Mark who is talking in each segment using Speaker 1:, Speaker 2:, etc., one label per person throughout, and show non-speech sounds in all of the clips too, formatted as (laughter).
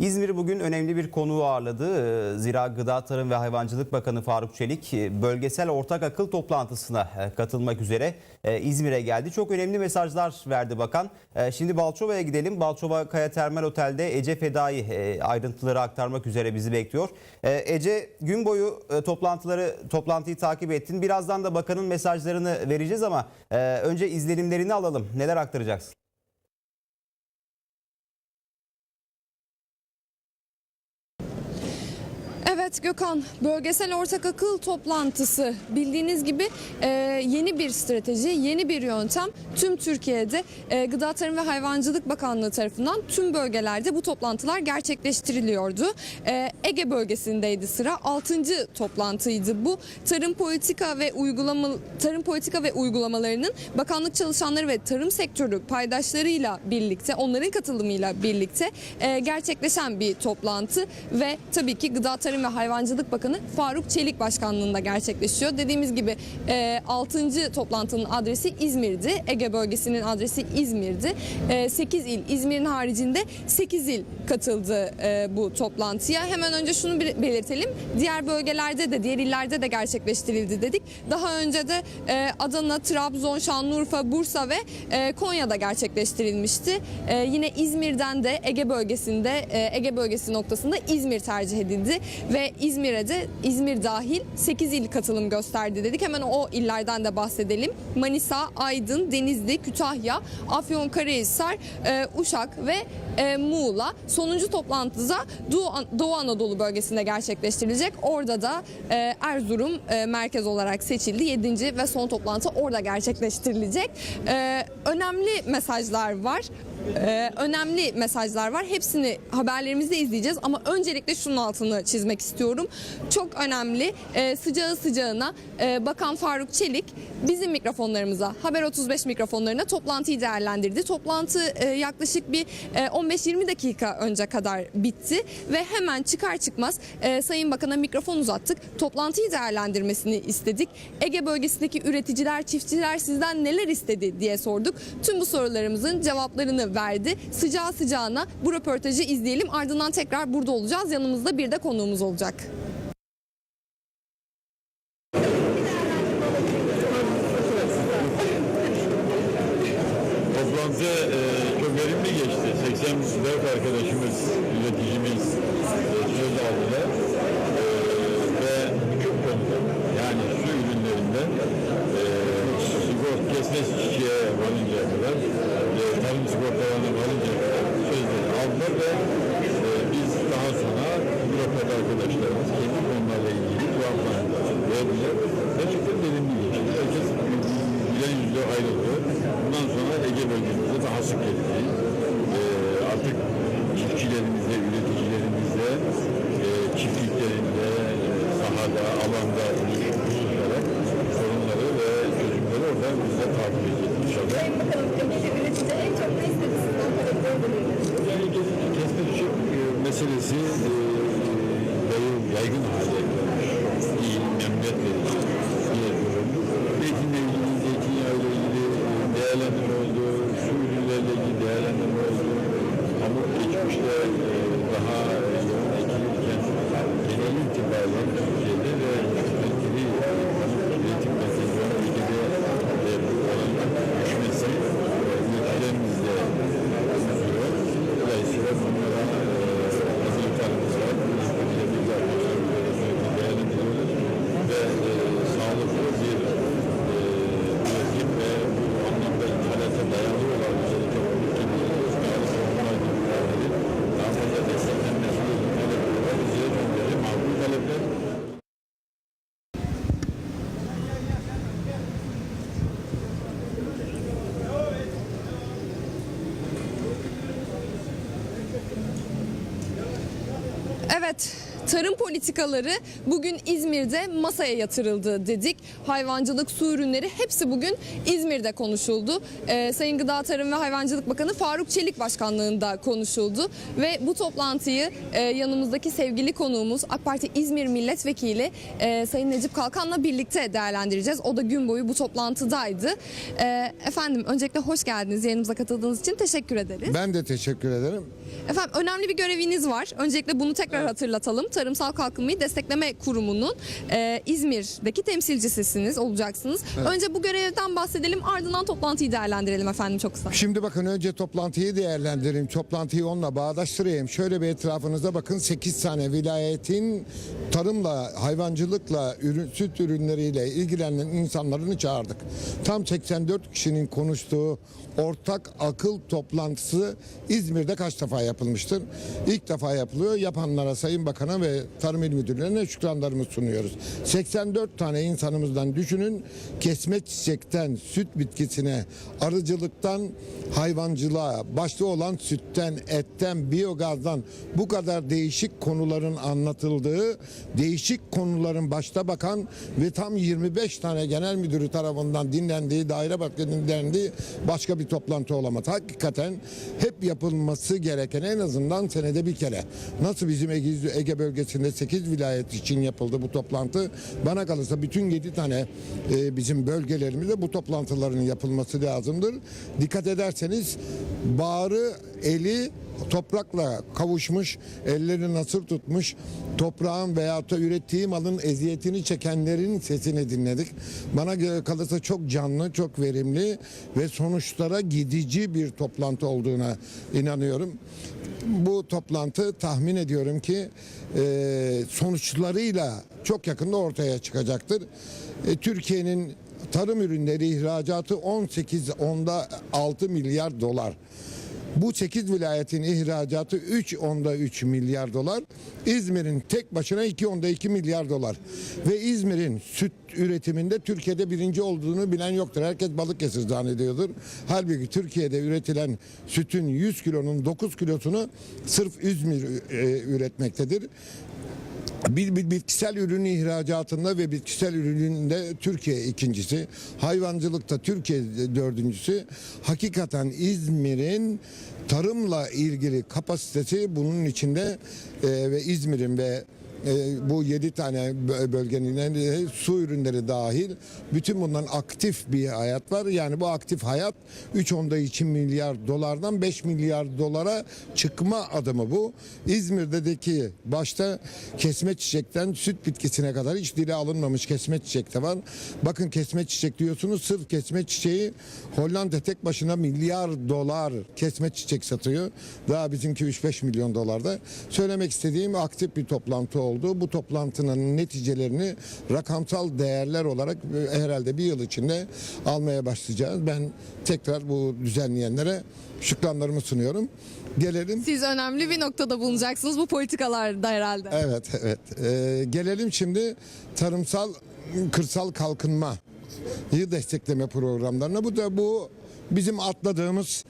Speaker 1: İzmir bugün önemli bir konuğu ağırladı. Ee, Zira Gıda Tarım ve Hayvancılık Bakanı Faruk Çelik e, bölgesel ortak akıl toplantısına e, katılmak üzere e, İzmir'e geldi. Çok önemli mesajlar verdi bakan. Şimdi Balçova'ya gidelim. Balçova Kaya Termal Otel'de Ece Fedai ayrıntıları aktarmak üzere bizi bekliyor. Ece gün boyu toplantıları toplantıyı takip ettin. Birazdan da bakanın mesajlarını vereceğiz ama önce izlenimlerini alalım. Neler aktaracaksın?
Speaker 2: Evet Gökhan, bölgesel ortak akıl toplantısı bildiğiniz gibi e, yeni bir strateji, yeni bir yöntem tüm Türkiye'de e, Gıda Tarım ve Hayvancılık Bakanlığı tarafından tüm bölgelerde bu toplantılar gerçekleştiriliyordu. E, Ege bölgesindeydi sıra. 6. toplantıydı bu. Tarım politika ve uygulama tarım politika ve uygulamalarının bakanlık çalışanları ve tarım sektörü paydaşlarıyla birlikte, onların katılımıyla birlikte e, gerçekleşen bir toplantı ve tabii ki Gıda Tarım ve Hayvancılık Bakanı Faruk Çelik başkanlığında gerçekleşiyor. Dediğimiz gibi e, 6. toplantının adresi İzmir'di. Ege bölgesinin adresi İzmir'di. E, 8 il, İzmir'in haricinde 8 il katıldı e, bu toplantıya. Hemen önce şunu belirtelim. Diğer bölgelerde de, diğer illerde de gerçekleştirildi dedik. Daha önce de e, Adana, Trabzon, Şanlıurfa, Bursa ve e, Konya'da gerçekleştirilmişti. E, yine İzmir'den de Ege bölgesinde, e, Ege bölgesi noktasında İzmir tercih edildi ve İzmir'e de İzmir dahil 8 il katılım gösterdi dedik. Hemen o illerden de bahsedelim. Manisa, Aydın, Denizli, Kütahya, Afyonkarahisar, e, Uşak ve e, Muğla. Sonuncu toplantıda Doğu, Anadolu bölgesinde gerçekleştirilecek. Orada da e, Erzurum e, merkez olarak seçildi. 7. ve son toplantı orada gerçekleştirilecek. Önemli mesajlar var. Ee, önemli mesajlar var. Hepsini haberlerimizde izleyeceğiz ama öncelikle şunun altını çizmek istiyorum. Çok önemli e, sıcağı sıcağına e, Bakan Faruk Çelik bizim mikrofonlarımıza, Haber 35 mikrofonlarına toplantıyı değerlendirdi. Toplantı e, yaklaşık bir e, 15-20 dakika önce kadar bitti ve hemen çıkar çıkmaz e, Sayın Bakan'a mikrofon uzattık. Toplantıyı değerlendirmesini istedik. Ege bölgesindeki üreticiler, çiftçiler sizden neler istedi diye sorduk. Tüm bu sorularımızın cevaplarını verdi. Sıcağı sıcağına bu röportajı izleyelim. Ardından tekrar burada olacağız. Yanımızda bir de konuğumuz olacak.
Speaker 3: Tarım
Speaker 2: politikaları bugün İzmir'de masaya yatırıldı dedik. Hayvancılık, su ürünleri hepsi bugün İzmir'de konuşuldu. Ee, Sayın Gıda Tarım ve Hayvancılık Bakanı Faruk Çelik başkanlığında konuşuldu. Ve bu toplantıyı e, yanımızdaki sevgili konuğumuz AK Parti İzmir Milletvekili e, Sayın Necip Kalkan'la birlikte değerlendireceğiz. O da gün boyu bu toplantıdaydı. E, efendim öncelikle hoş geldiniz. Yayınımıza katıldığınız için teşekkür ederiz.
Speaker 4: Ben de teşekkür ederim.
Speaker 2: Efendim önemli bir göreviniz var. Öncelikle bunu tekrar hatırlatalım. Tarımsal Kalkınmayı Destekleme Kurumu'nun e, İzmir'deki temsilcisisiniz, olacaksınız. Önce bu görevden bahsedelim ardından toplantıyı değerlendirelim efendim çok kısa.
Speaker 4: Şimdi bakın önce toplantıyı değerlendireyim. Toplantıyı onunla bağdaştırayım. Şöyle bir etrafınıza bakın 8 tane vilayetin tarımla, hayvancılıkla, ürün, süt ürünleriyle ilgilenen insanlarını çağırdık. Tam 84 kişinin konuştuğu ortak akıl toplantısı İzmir'de kaç defa yapılmıştır? İlk defa yapılıyor. Yapanlara Sayın Bakan'a ve Tarım İl Müdürlüğü'ne şükranlarımızı sunuyoruz. 84 tane insanımızdan düşünün kesme çiçekten süt bitkisine, arıcılıktan hayvancılığa, başta olan sütten, etten, biyogazdan bu kadar değişik konuların anlatıldığı, değişik konuların başta bakan ve tam 25 tane genel müdürü tarafından dinlendiği, daire başkanı dinlendiği başka bir toplantı olamaz. Hakikaten hep yapılması gereken en azından senede bir kere. Nasıl bizim Ege, Ege bölgesinde 8 vilayet için yapıldı bu toplantı. Bana kalırsa bütün 7 tane e, bizim bölgelerimizde bu toplantıların yapılması lazımdır. Dikkat ederseniz bağrı, eli toprakla kavuşmuş, elleri nasır tutmuş, toprağın veyahut da ürettiği malın eziyetini çekenlerin sesini dinledik. Bana kalırsa çok canlı, çok verimli ve sonuçlara gidici bir toplantı olduğuna inanıyorum. Bu toplantı tahmin ediyorum ki e, sonuçlarıyla çok yakında ortaya çıkacaktır. E, Türkiye'nin tarım ürünleri ihracatı 18 onda 6 milyar dolar. Bu 8 vilayetin ihracatı 3 onda 3 milyar dolar. İzmir'in tek başına 2 onda 2 milyar dolar. Ve İzmir'in süt üretiminde Türkiye'de birinci olduğunu bilen yoktur. Herkes Balıkesir zannediyordur. Halbuki Türkiye'de üretilen sütün 100 kilonun 9 kilosunu sırf İzmir e, üretmektedir. Bir, bir bitkisel ürün ihracatında ve bitkisel ürününde Türkiye ikincisi. Hayvancılıkta Türkiye dördüncüsü. Hakikaten İzmir'in tarımla ilgili kapasitesi bunun içinde e, ve İzmir'in ve bu 7 tane bö- bölgenin de su ürünleri dahil bütün bunların aktif bir hayat var. Yani bu aktif hayat 3 onda 2 milyar dolardan 5 milyar dolara çıkma adımı bu. İzmir'deki başta kesme çiçekten süt bitkisine kadar hiç dile alınmamış kesme çiçek de var. Bakın kesme çiçek diyorsunuz sırf kesme çiçeği Hollanda tek başına milyar dolar kesme çiçek satıyor. Daha bizimki 3-5 milyon dolarda. Söylemek istediğim aktif bir toplantı oldu. Bu toplantının neticelerini rakamsal değerler olarak e, herhalde bir yıl içinde almaya başlayacağız. Ben tekrar bu düzenleyenlere şükranlarımı sunuyorum. Gelelim
Speaker 2: Siz önemli bir noktada bulunacaksınız bu politikalarda herhalde.
Speaker 4: Evet, evet. Ee, gelelim şimdi tarımsal, kırsal kalkınma destekleme programlarına. Bu da bu bizim atladığımız,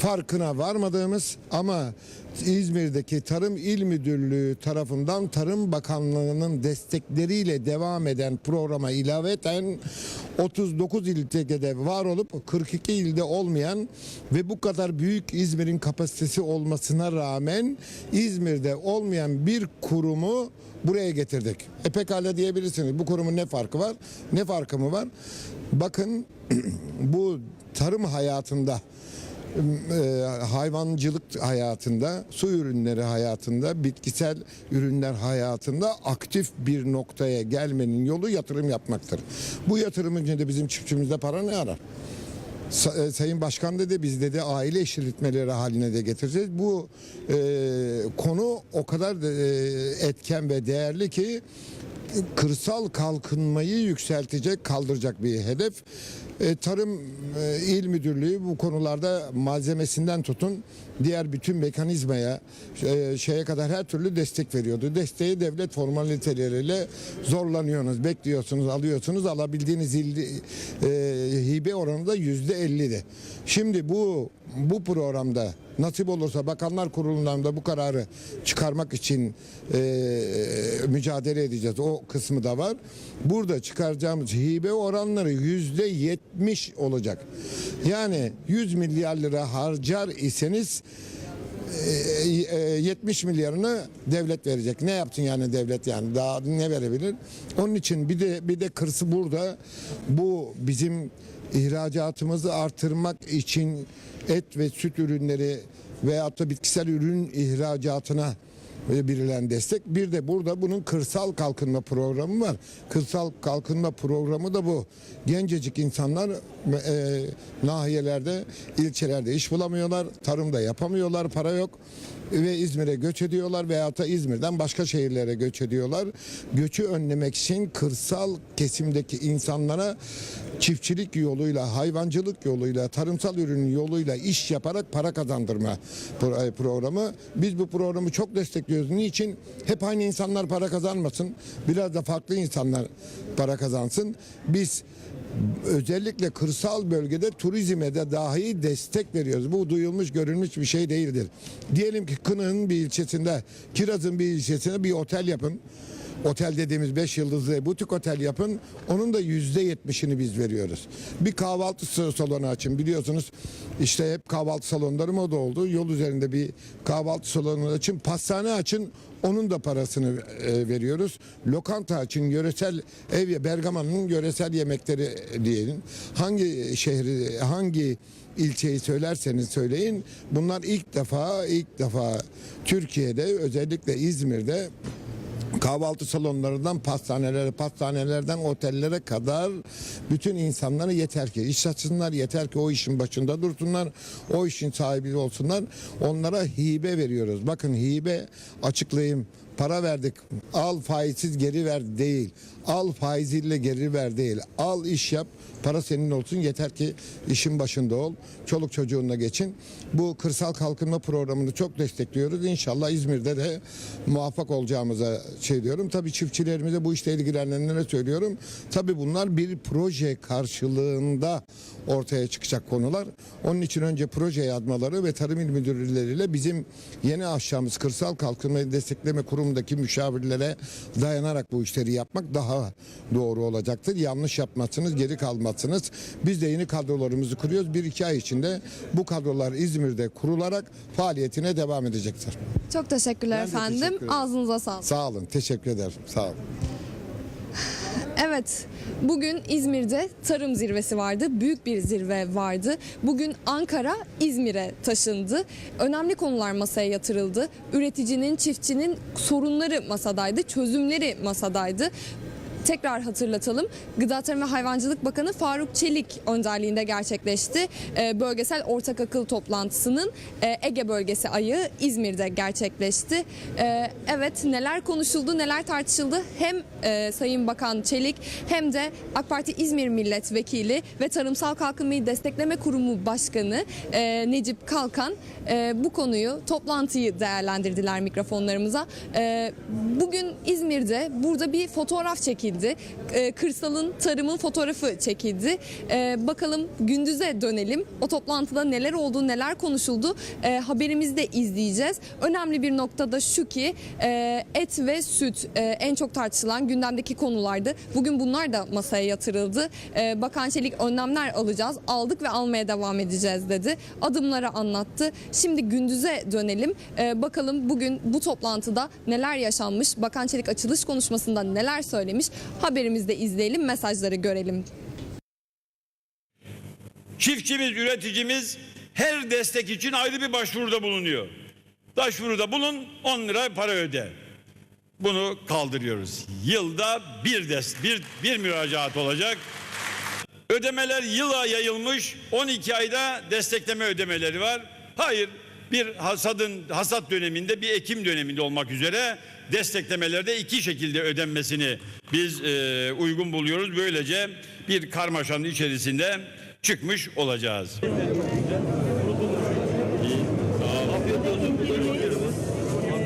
Speaker 4: farkına varmadığımız ama İzmir'deki Tarım İl Müdürlüğü tarafından Tarım Bakanlığı'nın destekleriyle devam eden programa ilaveten 39 ilde var olup 42 ilde olmayan ve bu kadar büyük İzmir'in kapasitesi olmasına rağmen İzmir'de olmayan bir kurumu buraya getirdik. E pekala diyebilirsiniz bu kurumun ne farkı var? Ne farkı mı var? Bakın (clears throat) bu tarım hayatında hayvancılık hayatında, su ürünleri hayatında, bitkisel ürünler hayatında aktif bir noktaya gelmenin yolu yatırım yapmaktır. Bu yatırımın içinde bizim çiftçimizde para ne arar? E, Sayın Başkan dedi biz dedi aile eşitlikmeleri haline de getireceğiz. Bu e, konu o kadar da, e, etken ve değerli ki kırsal kalkınmayı yükseltecek, kaldıracak bir hedef. E, Tarım e, İl Müdürlüğü bu konularda malzemesinden tutun diğer bütün mekanizmaya e, şeye kadar her türlü destek veriyordu. Desteği devlet formaliteleriyle zorlanıyorsunuz, bekliyorsunuz, alıyorsunuz. Alabildiğiniz il, e, hibe oranı da yüzde elli'di. Şimdi bu bu programda nasip olursa Bakanlar Kurulu'ndan da bu kararı çıkarmak için e, mücadele edeceğiz. O kısmı da var. Burada çıkaracağımız hibe oranları yüzde yetmiş olacak. Yani 100 milyar lira harcar iseniz e, e, 70 milyarını devlet verecek. Ne yaptın yani devlet yani daha ne verebilir? Onun için bir de bir de kırsı burada bu bizim ihracatımızı artırmak için et ve süt ürünleri veyahut da bitkisel ürün ihracatına birilen destek. Bir de burada bunun kırsal kalkınma programı var. Kırsal kalkınma programı da bu. Gencecik insanlar e, nahiyelerde, ilçelerde iş bulamıyorlar, tarımda yapamıyorlar, para yok ve İzmir'e göç ediyorlar veyahut da İzmir'den başka şehirlere göç ediyorlar. Göçü önlemek için kırsal kesimdeki insanlara çiftçilik yoluyla, hayvancılık yoluyla, tarımsal ürün yoluyla iş yaparak para kazandırma e, programı. Biz bu programı çok destekliyoruz. Niçin? Hep aynı insanlar para kazanmasın. Biraz da farklı insanlar para kazansın. Biz özellikle kırsal bölgede turizme de dahi destek veriyoruz. Bu duyulmuş görülmüş bir şey değildir. Diyelim ki Kınık'ın bir ilçesinde, Kiraz'ın bir ilçesinde bir otel yapın. Otel dediğimiz 5 yıldızlı butik otel yapın. Onun da yüzde yetmişini biz veriyoruz. Bir kahvaltı salonu açın. Biliyorsunuz işte hep kahvaltı salonları moda oldu. Yol üzerinde bir kahvaltı salonu açın. Pastane açın. Onun da parasını e, veriyoruz. Lokanta açın. Yöresel ev Bergama'nın yöresel yemekleri diyelim. Hangi şehri hangi ilçeyi söylerseniz söyleyin. Bunlar ilk defa ilk defa Türkiye'de özellikle İzmir'de kahvaltı salonlarından pastanelere, pastanelerden otellere kadar bütün insanlara yeter ki iş açsınlar, yeter ki o işin başında dursunlar, o işin sahibi olsunlar. Onlara hibe veriyoruz. Bakın hibe açıklayayım. Para verdik. Al faizsiz geri ver değil. Al faiziyle geri ver değil. Al iş yap. Para senin olsun yeter ki işin başında ol. Çoluk çocuğunla geçin. Bu kırsal kalkınma programını çok destekliyoruz. İnşallah İzmir'de de muvaffak olacağımıza şey diyorum. Tabii çiftçilerimize bu işle ilgilenenlere söylüyorum. Tabii bunlar bir proje karşılığında ortaya çıkacak konular. Onun için önce proje yazmaları ve tarım il müdürleriyle bizim yeni aşacağımız kırsal kalkınma destekleme kurumundaki müşavirlere dayanarak bu işleri yapmak daha doğru olacaktır. Yanlış yapmazsınız, geri kalmazsınız. Biz de yeni kadrolarımızı kuruyoruz. Bir iki ay içinde bu kadrolar İzmir'de kurularak faaliyetine devam edecektir.
Speaker 2: Çok teşekkürler
Speaker 4: Ben
Speaker 2: efendim.
Speaker 4: teşekkür ederim.
Speaker 2: Ağzınıza sağlık.
Speaker 4: Sağ olun, teşekkür ederim. Sağ olun.
Speaker 2: Evet, bugün İzmir'de tarım zirvesi vardı. Büyük bir zirve vardı. Bugün Ankara İzmir'e taşındı. Önemli konular masaya yatırıldı. Üreticinin, çiftçinin sorunları masadaydı, çözümleri masadaydı. Tekrar hatırlatalım. Gıda Tarım ve Hayvancılık Bakanı Faruk Çelik önderliğinde gerçekleşti. Ee, bölgesel ortak akıl toplantısının e, Ege bölgesi ayı İzmir'de gerçekleşti. Ee, evet neler konuşuldu, neler tartışıldı hem e, Sayın Bakan Çelik hem de AK Parti İzmir Milletvekili ve Tarımsal Kalkınmayı Destekleme Kurumu Başkanı e, Necip Kalkan e, bu konuyu, toplantıyı değerlendirdiler mikrofonlarımıza. E, bugün İzmir'de burada bir fotoğraf çekildi. E, kırsalın, tarımın fotoğrafı çekildi. E, bakalım gündüze dönelim. O toplantıda neler oldu, neler konuşuldu e, haberimizde izleyeceğiz. Önemli bir nokta da şu ki e, et ve süt e, en çok tartışılan gündemdeki konulardı. Bugün bunlar da masaya yatırıldı. E, Bakan Çelik önlemler alacağız, aldık ve almaya devam edeceğiz dedi. Adımları anlattı. Şimdi gündüze dönelim. E, bakalım bugün bu toplantıda neler yaşanmış, Bakan Çelik açılış konuşmasında neler söylemiş haberimizde izleyelim, mesajları görelim.
Speaker 5: Çiftçimiz, üreticimiz her destek için ayrı bir başvuruda bulunuyor. Başvuruda bulun 10 lira para öde. Bunu kaldırıyoruz. Yılda bir des bir, bir müracaat olacak. Ödemeler yıla yayılmış. 12 ayda destekleme ödemeleri var. Hayır, bir hasadın hasat döneminde, bir ekim döneminde olmak üzere desteklemelerde iki şekilde ödenmesini biz e, uygun buluyoruz. Böylece bir karmaşanın içerisinde çıkmış olacağız.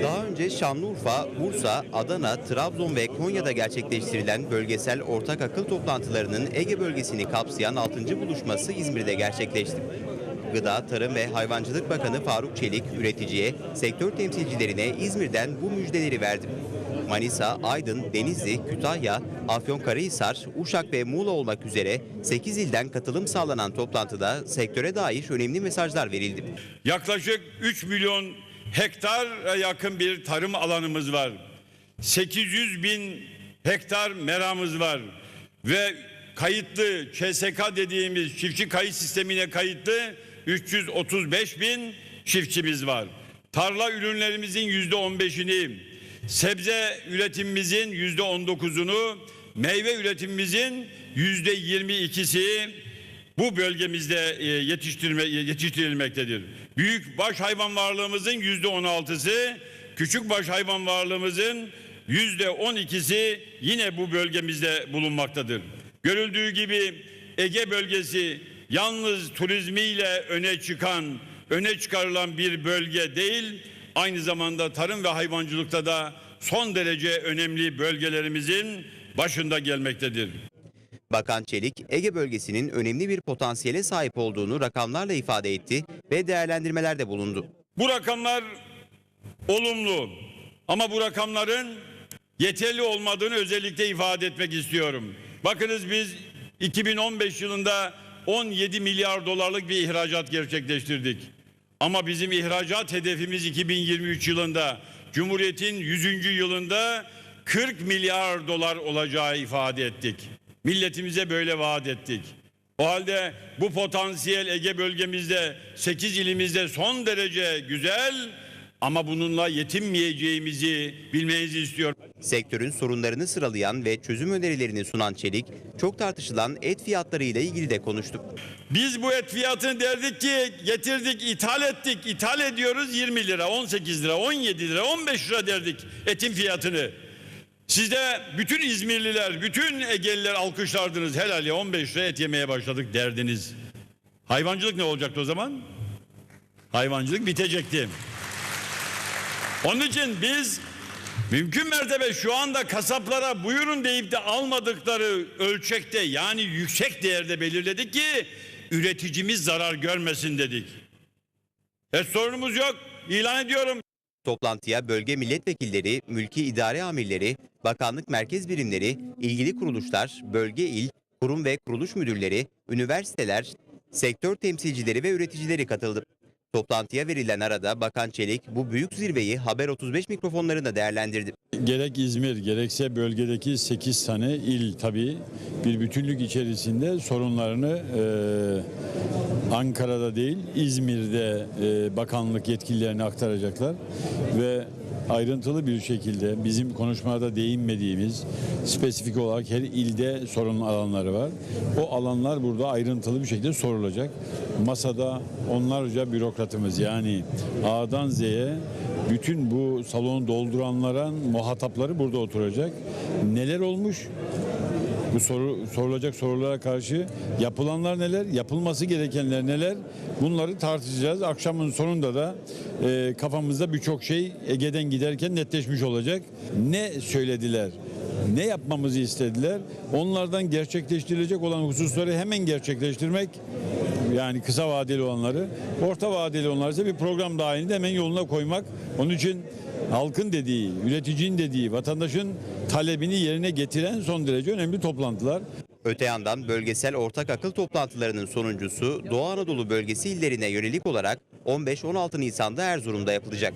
Speaker 1: Daha önce Şanlıurfa, Bursa, Adana, Trabzon ve Konya'da gerçekleştirilen bölgesel ortak akıl toplantılarının Ege bölgesini kapsayan 6. buluşması İzmir'de gerçekleşti. Gıda, Tarım ve Hayvancılık Bakanı Faruk Çelik üreticiye, sektör temsilcilerine İzmir'den bu müjdeleri verdi. Manisa, Aydın, Denizli, Kütahya, Afyonkarahisar, Uşak ve Muğla olmak üzere 8 ilden katılım sağlanan toplantıda sektöre dair önemli mesajlar verildi.
Speaker 5: Yaklaşık 3 milyon hektar yakın bir tarım alanımız var. 800 bin hektar meramız var. Ve kayıtlı ÇSK dediğimiz çiftçi kayıt sistemine kayıtlı 335 bin çiftçimiz var. Tarla ürünlerimizin yüzde 15'ini, sebze üretimimizin yüzde 19'unu, meyve üretimimizin yüzde 22'si bu bölgemizde e, yetiştirme, yetiştirilmektedir. Büyük baş hayvan varlığımızın yüzde on altısı, küçük baş hayvan varlığımızın yüzde on ikisi yine bu bölgemizde bulunmaktadır. Görüldüğü gibi Ege bölgesi yalnız turizmiyle öne çıkan, öne çıkarılan bir bölge değil, aynı zamanda tarım ve hayvancılıkta da son derece önemli bölgelerimizin başında gelmektedir.
Speaker 1: Bakan Çelik, Ege bölgesinin önemli bir potansiyele sahip olduğunu rakamlarla ifade etti ve değerlendirmelerde bulundu.
Speaker 5: Bu rakamlar olumlu ama bu rakamların yeterli olmadığını özellikle ifade etmek istiyorum. Bakınız biz 2015 yılında 17 milyar dolarlık bir ihracat gerçekleştirdik. Ama bizim ihracat hedefimiz 2023 yılında Cumhuriyet'in 100. yılında 40 milyar dolar olacağı ifade ettik. Milletimize böyle vaat ettik. O halde bu potansiyel Ege bölgemizde 8 ilimizde son derece güzel ama bununla yetinmeyeceğimizi bilmenizi istiyorum.
Speaker 1: Sektörün sorunlarını sıralayan ve çözüm önerilerini sunan Çelik, çok tartışılan et fiyatları ile ilgili de konuştu.
Speaker 5: Biz bu et fiyatını derdik ki getirdik ithal ettik ithal ediyoruz 20 lira 18 lira 17 lira 15 lira derdik etin fiyatını. Siz de bütün İzmirliler bütün Egeliler alkışlardınız helal ya 15 lira et yemeye başladık derdiniz. Hayvancılık ne olacaktı o zaman? Hayvancılık bitecekti. Onun için biz mümkün mertebe şu anda kasaplara buyurun deyip de almadıkları ölçekte yani yüksek değerde belirledik ki üreticimiz zarar görmesin dedik. Et sorunumuz yok. İlan ediyorum.
Speaker 1: Toplantıya bölge milletvekilleri, mülki idare amirleri, bakanlık merkez birimleri, ilgili kuruluşlar, bölge il, kurum ve kuruluş müdürleri, üniversiteler, sektör temsilcileri ve üreticileri katıldı. Toplantıya verilen arada Bakan Çelik bu büyük zirveyi Haber 35 mikrofonlarında değerlendirdi.
Speaker 3: Gerek İzmir gerekse bölgedeki 8 tane il tabii bir bütünlük içerisinde sorunlarını e, Ankara'da değil İzmir'de e, bakanlık yetkililerine aktaracaklar ve ayrıntılı bir şekilde bizim konuşmada değinmediğimiz spesifik olarak her ilde sorun alanları var. O alanlar burada ayrıntılı bir şekilde sorulacak. Masada onlarca bürokratımız yani A'dan Z'ye bütün bu salonu dolduranlara muhatapları burada oturacak. Neler olmuş? Bu soru sorulacak sorulara karşı yapılanlar neler, yapılması gerekenler neler? Bunları tartışacağız. Akşamın sonunda da e, kafamızda birçok şey Ege'den giderken netleşmiş olacak. Ne söylediler? Ne yapmamızı istediler? Onlardan gerçekleştirilecek olan hususları hemen gerçekleştirmek yani kısa vadeli olanları, orta vadeli olanları ise bir program dahilinde hemen yoluna koymak. Onun için halkın dediği, üreticinin dediği, vatandaşın talebini yerine getiren son derece önemli toplantılar.
Speaker 1: Öte yandan bölgesel ortak akıl toplantılarının sonuncusu Doğu Anadolu bölgesi illerine yönelik olarak 15-16 Nisan'da Erzurum'da yapılacak.